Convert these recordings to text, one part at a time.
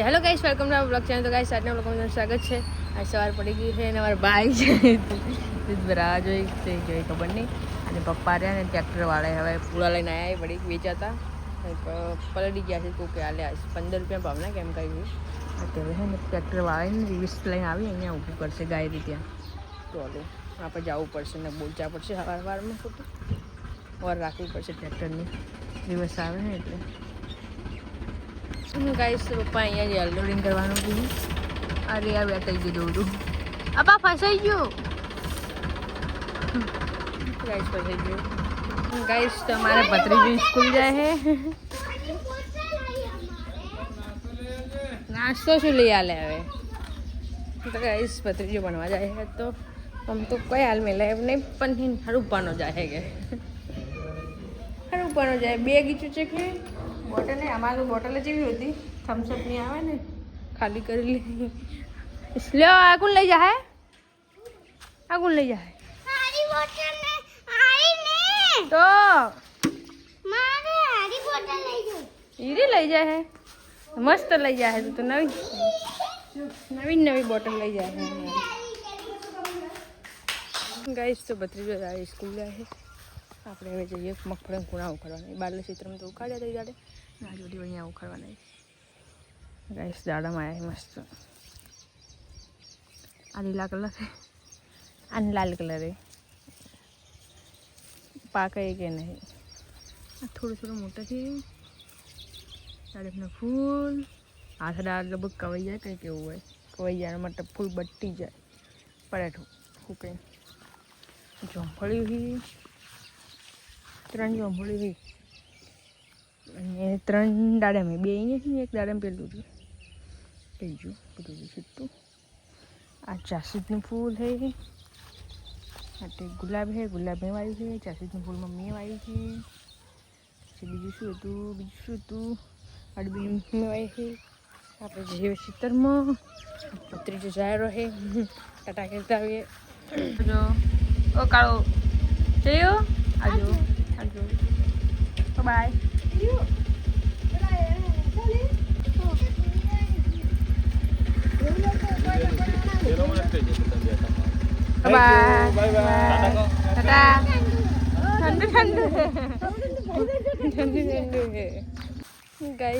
કે hello guys welcome to blog channel તો guys આજના બ્લોગમાં તમારું સ્વાગત છે. આજ સવાર પડી ગઈ છે અને અમારા ભાઈ છે. રાહ જોઈ, તે જોઈ ખબર નહીં. અને પપ્પા રહ્યા ને ટ્રેક્ટરવાળા હવે પૂળા લઈને આવ્યા પડી વેચાતા. પલડી ગયા છે કોકે આલે આજ પંદર રૂપિયા ભાવના કેમ કહ્યું અત્યારે છે ને ટ્રેક્ટરવાળાને વાળાને રિવિસ લઈને આવી, અહીંયા ઊભું કરશે ગાયરી ત્યાં. તો આપણે જવું પડશે ને બોલચા પડશે સવાર વારમાં ખોટું. વાર રાખવી પડશે ટ્રેક્ટરની દિવસ આવે ને એટલે. શું ગાઈસ પપ્પા અહીંયા જ અનલોડિંગ કરવાનું કીધું અરે આ બેઠાઈ ગયું દોડું આપા ફસાઈ ગયો ગાઈસ ફસાઈ ગયો ગાઈસ તમારે ભત્રીજી સ્કૂલ જાય છે નાસ્તો શું લઈ આલે હવે તો ગાઈસ ભત્રીજો ભણવા જાય છે તો આમ તો કોઈ હાલ મેલે એમ નહીં પણ હરુપાનો જાય કે હરુપાનો જાય બે ગીચું છે કે બોટલ અમારું બોટલ જેવી હતી. થમ્સઅપની આવે ને ખાલી કરી લે. લ્યો આ કોણ લઈ જાય આ કોણ લઈ જાય હારી બોટલ ને હારી ને. તો? મારે હારી બોટલ લઈ જાય ઈરી લઈ જાય હે મસ્ત લઈ જાય તું તો નવી. નવી નવી બોટલ લઈ જાય ગાઈશ તો ભત્રીજો જાય સ્કૂલ જાય આપણે હવે જઈએ મગફળી કુણા ઉખાડવાની. બારલે ચિત્રમાં તો ઉખાડ્યા થઈ જાડે રાજોડી અહીંયા ઉખાડવાના ગાઈસ દાડામાં આવ્યા મસ્ત આ લીલા કલર છે આને લાલ કલર પાકે કે નહીં આ થોડું થોડું મોટા છે તારીફના ફૂલ હાથ દાળ લગભગ કવાઈ જાય કંઈક એવું હોય કવાઈ જાય મતલબ ફૂલ બટી જાય પરાઠું ફૂકે જોંફળી હી ત્રણ જોંફળી હી અને ત્રણ દાડામાં, બે અહીંયા છે એક દાડામાં પેલું છે બીજું બધું છૂટું. આ જાસૂદનું ફૂલ છે. આ ગુલાબ છે, ગુલાબ મેં વાવ્યું છે જાસૂદનું ફૂલ મમ્મીએ વાવ્યું છે. પછી બીજું શું હતું, બીજું શું હતું? અડબી મેં વાવ્યું છે. આપણે જઈએ શીતરમાં. ત્રીજો જાહેરો છે. ટાટા ખેલતા આવીએ. જો, ઓ કાળો. જયો આજો આજો બાય બાય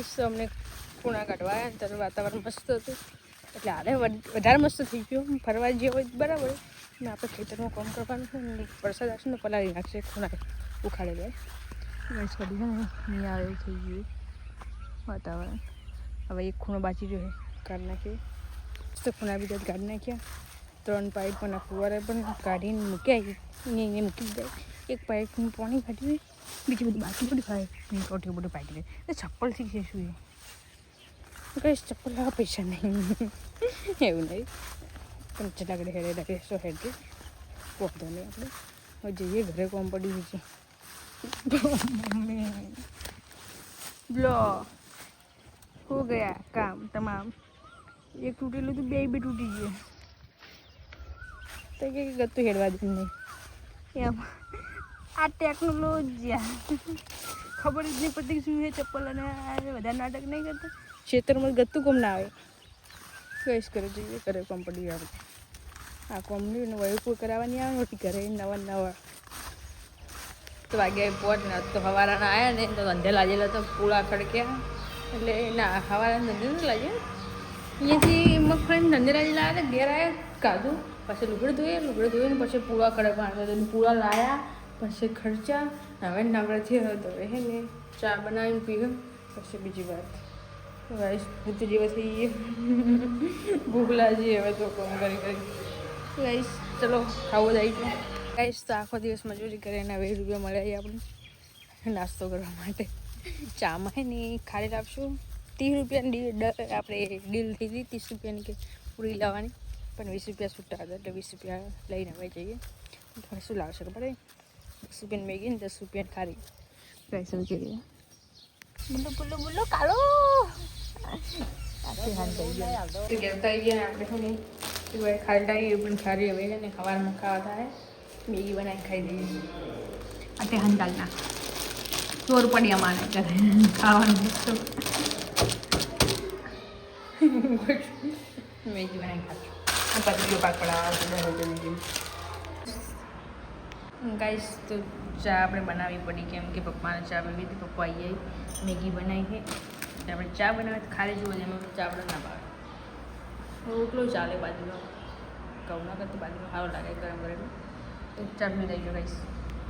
તો અમને ખૂણા કાઢવા ત્યારે વાતાવરણ મસ્ત હતું. એટલે હારે વધારે મસ્ત થઈ ગયું. ફરવા જેવો બરાબર. ને આપણે ખેતરમાં કામ કરવાનું વરસાદ આવશે ને પલાળી નાખશે, ખૂણા ઉખાડે લે ગાઈસ કદી ને નહીં આવે થઈ ગયું વાતાવરણ હવે એક ખૂણો બાકી રહ્યો કાઢી નાખીએ તો ખૂણા બીજા કાઢી નાખ્યા ત્રણ પાઇપ પણ ફુવારે પણ કાઢીને મૂકી આવી ને અહીંયા મૂકી દીધા એક પાઇપનું પાણી કાઢી બીજી બધી બાકી બધી પાઇપ કોઠી બધું પાકી દે એ ચપ્પલથી છે શું એ કહીશ ચપ્પલ લાવવા પૈસા નહીં એવું નહીં પણ ઘડે હેડે લાગે સો હેડ વાંધો નહીં આપણે હવે જઈએ ઘરે કોમ પડી છે લો હો ગયા કામ તમામ. એક તૂટેલું તો બે બી તૂટી ગયું. તો કે ગતું હેડવા દે નહીં એમ. આ ટેકનોલોજી ખબર જ નહીં પડતી શું છે ચપ્પલ અને વધારે નાટક નહીં કરતા. ખેતરમાં ગતું કોમ ના આવે. કઈશ કરે જોઈએ કરે કોમ પડી આવે. આ કોમ નહીં વયું કરાવવાની આવે કરે નવા નવા. વાગ્યા પોટ ને તો હવારાના આવ્યા ને, તો ધંધે લાગેલા તો પૂળા ખડક્યા. એટલે ના હવારા ધંધે ન લાગે. અહીંયાથી મગફળી ધંધે લાગેલા આવ્યા ઘેર આવ્યા કાઢું પછી લુગડે ધોઈએ, લુગડે ધોઈને પછી પૂળા ખડકવા આવ્યા તો પૂળા લાયા, પછી ખર્ચા હવે નવરાથી હતો હે ને ચા બનાવીને પીવું પછી બીજી વાત. વાઈસ ભૂત જેવા થઈ ગઈ. ભૂખ લાગી, હવે તો કોમ કરી કરી. ગાઈસ ચલો, ખાવું જાય ગાઈસ તો આખો દિવસ મજૂરી કરીને વીસ રૂપિયા મળ્યા આપણે નાસ્તો કરવા માટે. ચામાં હે ને ખાલી આપશું ત્રીસ રૂપિયાની આપણે ડીલ થઈ હતી ત્રીસ રૂપિયાની કે પૂરી લાવવાની પણ વીસ રૂપિયા છૂટા હતા, એટલે વીસ રૂપિયા લઈને આવી જઈએ. હવે શું લાવશે ખબર દસ રૂપિયાની મેગી ને દસ રૂપિયાની ખારી સ્પેશિયલ કરીએ બોલો બોલો બોલો કાલો આપણે ખાલી? ખારી હવે ને ખાવા થાય. મેગી બનાવીને ખાઈ દઈએ આટે હંતાલ ના ચોર પડી અમારે ખાવાનું મેગી બનાવી ખાશું આ પાકડા ગાઈસ, તો ચા આપણે બનાવવી પડી કેમ કે પપ્પાને ચા પીવી હતી, પપ્પા આવી મેગી બનાવી છે. આપણે ચા બનાવે ખાલી જુઓ એમાં ચા આપણે ના ભાવે. રોટલો ચાલે બાજુનો ઘઉં ના કરતો બાજુનો સારો લાગે ગરમ ગરમ. ગાઈસ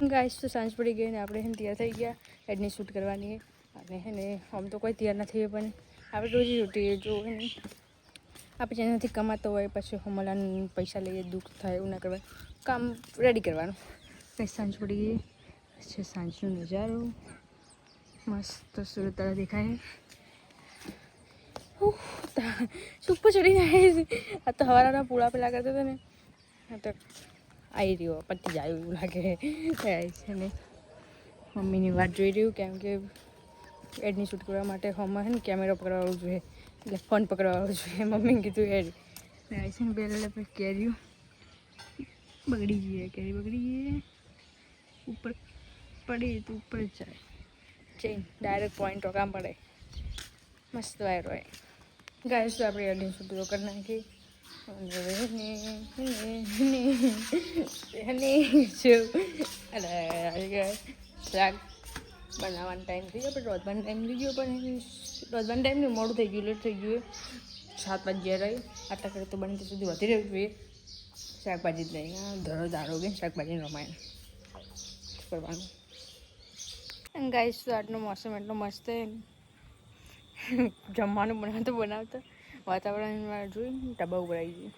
ગાઈસ તો સાંજ પડી ગઈ ને આપણે એને તૈયાર થઈ ગયા. એડની શૂટ કરવાની. અને એને આમ તો કોઈ તૈયાર નથી પણ આપણે રોજી રોટી જો હે ને. આપણે જેનાથી કમાતો હોય, પછી હમણાં પૈસા લઈએ, દુઃખ થાય, એવું ના કરવા કામ રેડી કરવાનું. કંઈ સાંજ પડી ગઈ. છે સાંજનો નજારો. મસ્ત સુરત દેખાય. સુપર ચડીને આ તો હવાના પૂળા પેલા કરતો હતો ને. આ તો આવી રહ્યો, પતી જાય એવું લાગે. છે ને. મમ્મીની વાત જોઈ રહ્યું કેમ કે એડની શૂટ કરવા માટે હોમમાં છે ને કેમેરો પકડવાનું જોઈએ. એટલે ફોન પકડવાનું જોઈએ. મમ્મીને કીધું એડ. આવી છે ને પહેલાં આપણે કેરીઓ બગડી જઈએ કેરી બગડી જઈએ ઉપર પડી તો ઉપર જાય. ચેન ડાયરેક્ટ પોઈન્ટ રોકામ પડે. મસ્ત વાયર હોય. ગાય તો આપણે એડની શૂટ કરી નાખી. શાક બનાવવાનો ટાઈમ થઈ ગયો પણ રોજવાનો ટાઈમ થઈ ગયો પણ રોજવાનો ટાઈમ નહીં મોડું થઈ ગયું લેટ થઈ ગયું. સાત વાગ્યા રહી. આટલા કરે તો બને ત્યાં સુધી વધી રહ્યું જોઈએ શાકભાજી જ નહીં ધરો દારો કે શાકભાજી રમાય કરવાનું? ગાઈસ તો આજનો મોસમ એટલો મસ્ત. જમવાનું બનાવતો બનાવતા. वातावरण જોઈ टबा उबराई गई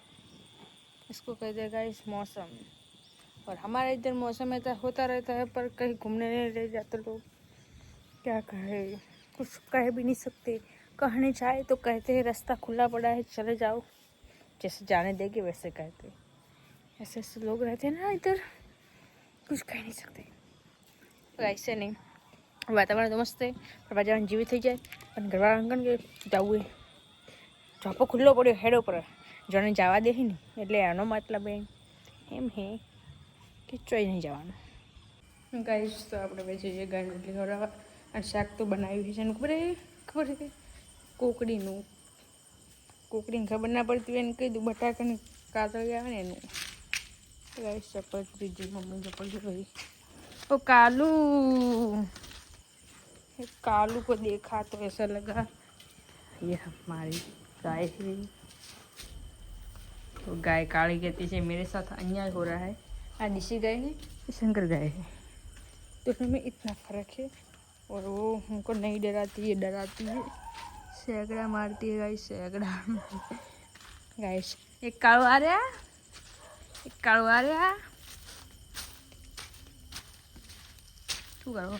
इसको कहते हैं गाइस मौसम और हमारे इधर मौसम ऐसा होता रहता है पर कहीं घूमने नहीं रह जाते लोग क्या कहे कुछ कह भी नहीं सकते कहने जाए तो कहते हैं रास्ता खुला पड़ा है चले जाओ जैसे जाने देंगे वैसे कहते ऐसे ऐसे लोग रहते हैं ना इधर कुछ कह नहीं सकते तो ऐसे नहीं વાતાવરણ તો મસ્ત છે પણ વાતાવરણ જીવિત થઈ જાય પણ ઘરવાળા અંકન કે જવું એ ચોપો ખુલ્લો પડ્યો હેડ ઉપર જોને જવા દે ને એટલે એનો મતલબ એમ એમ હે કે ચોઈ નહીં જવાનું ગાઈશ તો આપણે બે જઈએ ગાય રોટલી ખવડાવવા અને શાક તો બનાવ્યું છે એનું ખબર હે ખબર છે કે કોકડીનું કોકડીને ખબર ના પડતી હોય એને કહી દઉં બટાકાને કાતળી આવે ને એનું ગાઈશ ચપ્પલ ત્રીજી મમ્મી ચપ્પલ જોઈ ओ कालू ये कालू को देखा तो ऐसा लगा ये हमारी गाय है तो गाय काली कहती है मेरे साथ अन्याय हो रहा है आ निशी गाय है ये शंकर गाय है तो हमें इतना फर्क है और वो हमको नहीं डराती है डराती है सैकड़ा मारती है गाय सैकड़ा गाय एक कालू आ रहा एक कालू आ रहा શું કરો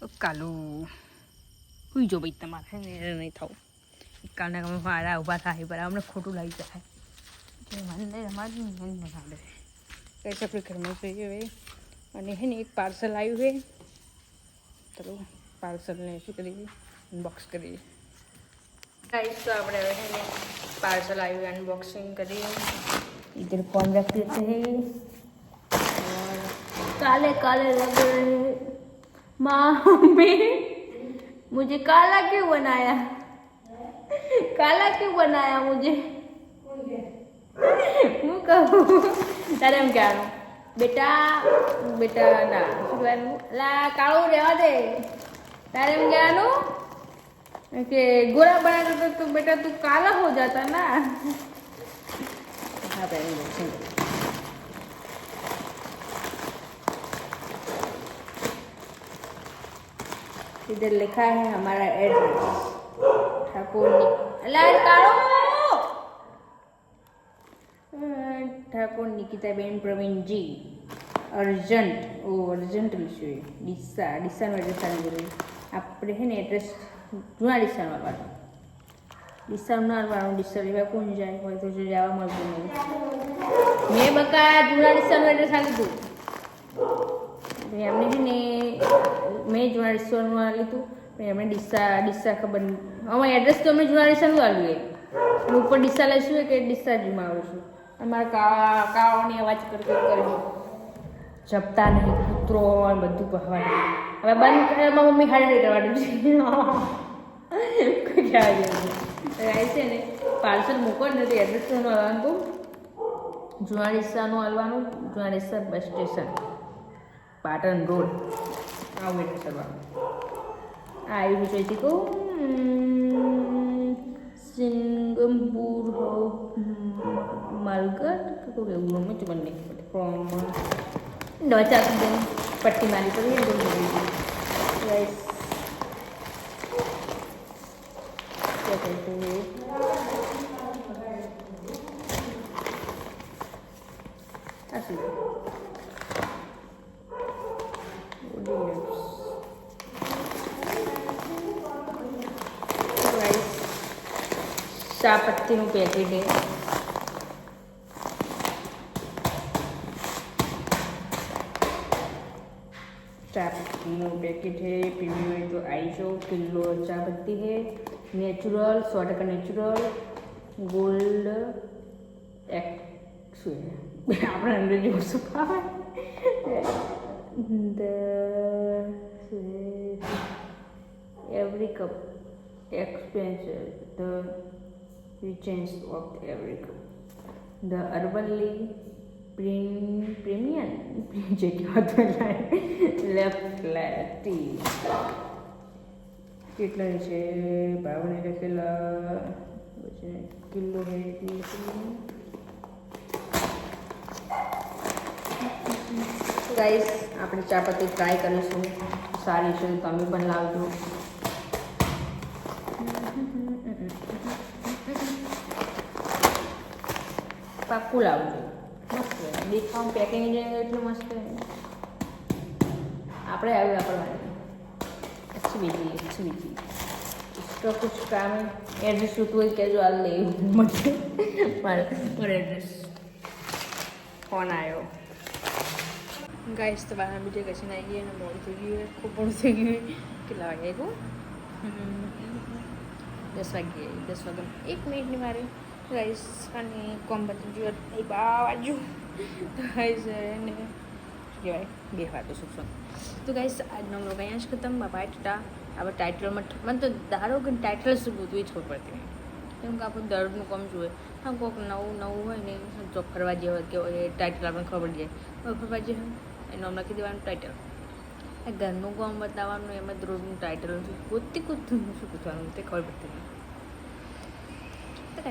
ઓ કાલુ હુઈ જો ભાઈ તમારે ને નહીં થવું কারণে আমি মারা উপা থাকি পারে আমরা খোটু লাগি যাই ऐसा कोई घर में सही हुए और नहीं एक पार्सल आई हुए चलो पार्सल ने ऐसे करी अनबॉक्स करी। गाइस तो आपने वैसे पार्सल आई हुए अनबॉक्सिंग करी। इधर कौन रख थे और काले काले लग रहे माँ, मम्मी, मुझे काला क्यों बनाया? काला क्यों बनाया मुझे હું કહું તારે એમ કહેવાનું બેટા બેટા ના શું કહેવાનું લા કાળું રહેવા દે તારે એમ કહેવાનું કે ગોરા બના તો તો બેટા તું કાલા હો જાતા ના हाँ पहले देखेंगे इधर लिखा है हमारा एड्रेस ઠાકોરની. લાલ કાળો ઠાકોર નિકિતાબેન પ્રવીણજી. અર્જન્ટ. ઓ, અર્જન્ટ વિશે. ડીસા, ડીસાનું એડ્રેસ આવી ગયું આપણે છે ને એડ્રેસ જૂના ડીસામાં વાળવાનું ડીસાનું ના વાળું ડીસા લેવા કોણ જાય? હોય તો જવા મળતું નહીં મેં બકા જૂના ડીસાનું એડ્રેસ આપી દીધું. એમને છે ને, મેં જૂના ડીસાનું લીધું. પણ ડિસ્સા ડીસા ડીસા ખબર અમારે એડ્રેસ તો અમે જુના ડીસાનું આવ્યું હું ઉપર ડિસ્સા લઈશું કે ડિસ્સા આવીશું છું. મારા કા કાવાની અવાજ કરતો કરી, કરજો. જપતા નહીં, કૂતરો બધું કહેવાનું હવે બંધ કરે એમાં મમ્મી હાડે કરવાનું છે. નથી છે ને, પાર્સલ મૂકો ને તો આવવાનું કહું જૂના રિક્ષાનું આવવાનું જૂના રિક્ષા બસ સ્ટેશન. પાટણ રોડ. આવું એડ્રેસ આવવાનું 아이브레디고 Singapura Malgat aku udah belum cuma nih promo baca kemudian peti mari pergi ya, dulu. Guys. Ya gitu. asli આ પત્તીનું પેકેટ છે પેકેટ છે પીવી હોય તો આવી જાઓ કિલ્લો ચા પત્તી છે. નેચરલ સો ટકા નેચરલ ગોલ્ડ એક શું આપણે અંગ્રેજી શું ફાવે the every cup expensive the returns of cup the herbally premium જે કહેવાતું લેફ્ટ ટી કેટલા છે? ભાવને લખેલા પછી કિલો હે ગાઈસ આપણે ચા પત્તી ટ્રાય કરીશું. સારી છે, તમે પણ લાવજો. પાકું લાવજો. મસ્ત દેખાવ પેકિંગ એટલું મસ્ત આપણે આવ્યું આપણે અચ્છી બીજી અચ્છી બીજી. એક્સ્ટ્રા કુછ કામ એડ્રેસ જોતું હોય કહેજો આ લેવું મળશે મારે એડ્રેસ ફોન આવ્યો ગાઈશ તો બહાર બીજે કશી ના ગઈ, અને મોડું થઈ ગયું ખૂબ મોડું થઈ ગયું કેટલા વાગે આવ્યું દસ વાગ્યે દસ વાગ્યા, એક મિનિટની મારે. ગાઈસ અને કોમ બધી જો એ બાજુ ગાઈસ એને કહેવાય? બે વાતો શું શું તો ગાઈસ આજનો બ્લોગ અહીંયા જ ખતમ. બાબા ટાટા. આપણે ટાઇટલમાં મને તો ધારો કે ટાઇટલ શું બધું જ ખબર પડતી કેમ કે આપણું દરરોજનું કામ જોઈએ હા કોઈક નવું નવું હોય ને જો ફરવા જેવું કે હોય, એ ટાઇટલ આપણને ખબર પડી જાય. ફરવા જે એનું લખી દેવાનું ટાઇટલ આ ઘરનું કામ બતાવવાનું, એમાં રોજનું ટાઇટલ પોતે કૂદતું શું પૂછવાનું, તે ખબર પડતી નહીં. તો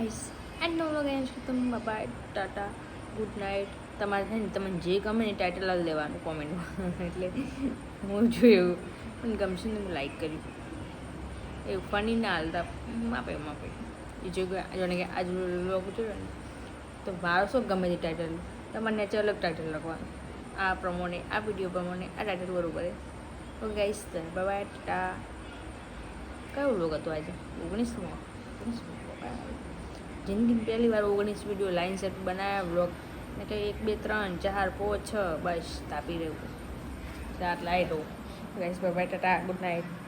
ગાઈસ નો વ્લોગ અહીંયા છે તમે બાય ટાટા ગુડ નાઇટ તમારે છે ને, તમને જે ગમે ને ટાઇટલ જ લેવાનું કોમેન્ટમાં એટલે હું જોયું પણ ગમશે ને હું લાઈક કર્યું એવું ફની ના હાલતા. માપે માપે. એ જો જાણે કે આજ વ્લોગ જોયો ને, તો શું ગમે તે ટાઇટલ તમારે નેચર અલગ ટાઇટલ લખવાનું. આ પ્રમાણે, આ વીડિયો પ્રમાણે, આ ટાઇટલ બરોબર તો ગાઈસ બાય ટાટા. કયો લોક હતો આજે? ઓગણીસમો? ઓગણીસમો જિંદગી પહેલી વાર ઓગણીસ વીડિયો લાઇન સેટ બનાવ્યા વ્લોગ એટલે એક, બે, ત્રણ, ચાર, પાંચ, છ, બસ, તાપી રહ્યું. ચાર લાઈટો guys bye tata good night